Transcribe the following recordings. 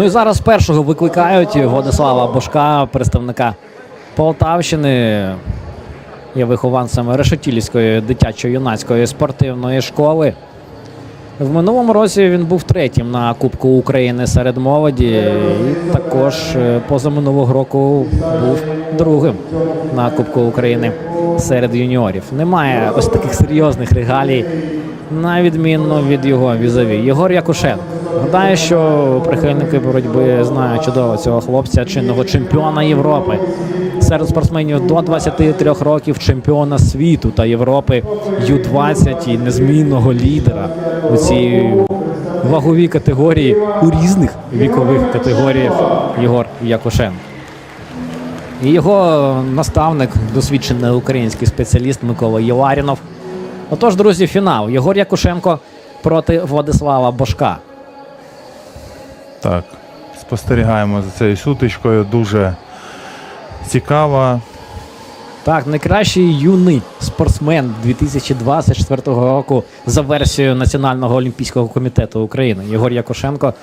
Ну і зараз першого викликають Владислава Бошка, представника Полтавщини. Є вихованцем Решетілівської дитячо-юнацької спортивної школи. В минулому році він був третім на Кубку України серед молоді. І також е, позаминулого року був другим на Кубку України серед юніорів. Немає ось таких серйозних регалій, на відміну від його візові. Єгор Якушенко. Гадаю, що прихильники боротьби знають чудово цього хлопця, чинного чемпіона Європи. Серед спортсменів до 23 років чемпіона світу та Європи Ю-20 і незмінного лідера у цій ваговій категорії у різних вікових категоріях Єгор Якушенко. І його наставник, досвідчений український спеціаліст Микола Єларінов. Отож, друзі, фінал. Єгор Якушенко проти Владислава Бошка. Так, спостерігаємо за цією сутичкою. Дуже цікава. Так, найкращий юний спортсмен 2024 року за версією Національного олімпійського комітету України Єгор Якушенко.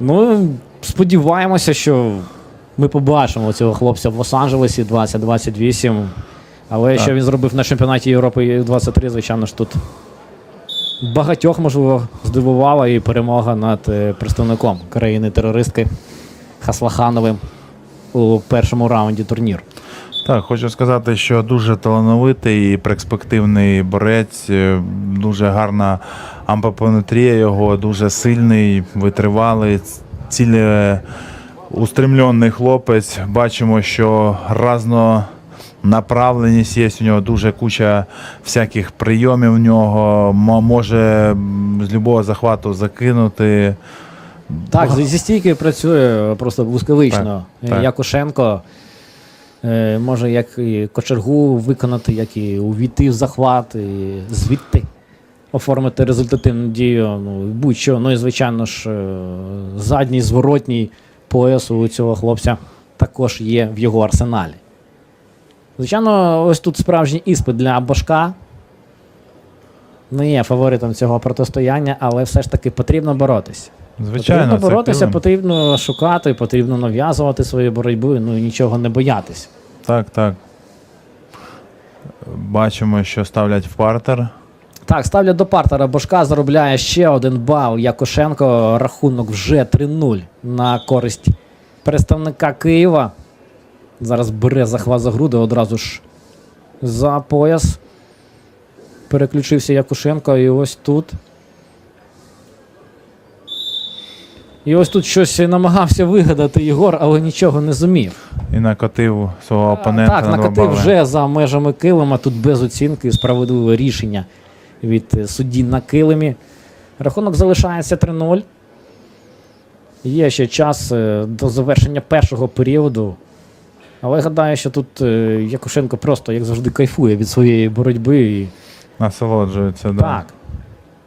Ну, сподіваємося, що ми побачимо цього хлопця в Лос-Анджелесі 2028. Але Так. що він зробив на чемпіонаті Європи 23, звичайно ж, тут багатьох, можливо, здивувала і перемога над е, представником країни-терористки Хаслахановим у першому раунді турніру. Так, хочу сказати, що дуже талановитий і перспективний борець, е, дуже гарна ампопометрія його, дуже сильний, витривалий, цілеустремлений хлопець. Бачимо, що разно. Направленість є у нього дуже куча всяких прийомів в нього. Може з любого захвату закинути. Так, зі зі стійкою працює просто блискавично. Так. Якушенко е, може як і кочергу виконати, як і увійти в захват, і звідти оформити результативну дію. Ну, будь-що. Ну і звичайно ж, е, задній зворотній пояс у цього хлопця також є в його арсеналі. Звичайно, ось тут справжній іспит для Бошка. Не є фаворитом цього протистояння, але все ж таки потрібно боротися. Звичайно, потрібно боротися, потрібно шукати, потрібно нав'язувати свою боротьбу, ну і нічого не боятися. Так, так. Бачимо, що ставлять в партер. Так, ставлять до партера. Бошка заробляє ще один бал. Якушенко. Рахунок вже 3-0 на користь представника Києва. Зараз бере захват за груди одразу ж за пояс. Переключився Якушенко, і ось тут. І ось тут щось намагався вигадати Єгор, але нічого не зумів. І накотив свого опонента. Так, на накатив бали. вже за межами килима. Тут без оцінки справедливе рішення від судді на килимі. Рахунок залишається 3-0. Є ще час е, до завершення першого періоду. Але гадаю, що тут е, Якушенко просто, як завжди, кайфує від своєї боротьби. І... Насолоджується, да. Так.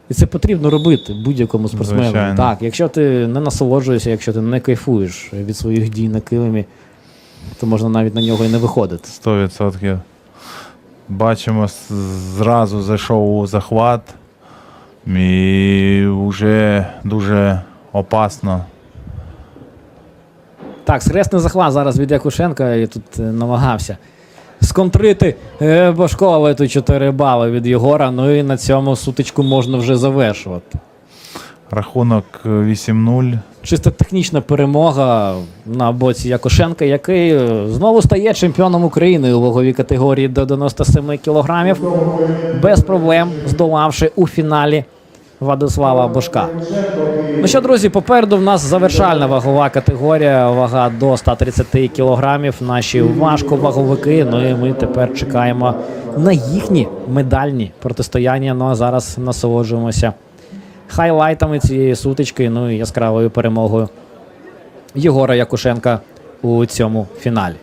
І це потрібно робити будь-якому спортсмену. Звичайно. Так, якщо ти не насолоджуєшся, якщо ти не кайфуєш від своїх дій на килимі, то можна навіть на нього і не виходити. 100%. Бачимо, зразу зайшов у захват. І вже дуже опасно. Так, скресний захват зараз від Якушенка і тут е, намагався сконтрити е, але тут 4 бали від Єгора. Ну і на цьому сутичку можна вже завершувати. Рахунок е, 8-0. Чисто технічна перемога на боці Якушенка, який е, знову стає чемпіоном України у ваговій категорії до 97 кілограмів, без проблем здолавши у фіналі Владислава Бошка. Ну що, друзі, попереду в нас завершальна вагова категорія, вага до 130 кілограмів. Наші важковаговики. Ну і ми тепер чекаємо на їхні медальні протистояння. Ну а зараз насолоджуємося хайлайтами цієї сутички, ну і яскравою перемогою Єгора Якушенка у цьому фіналі.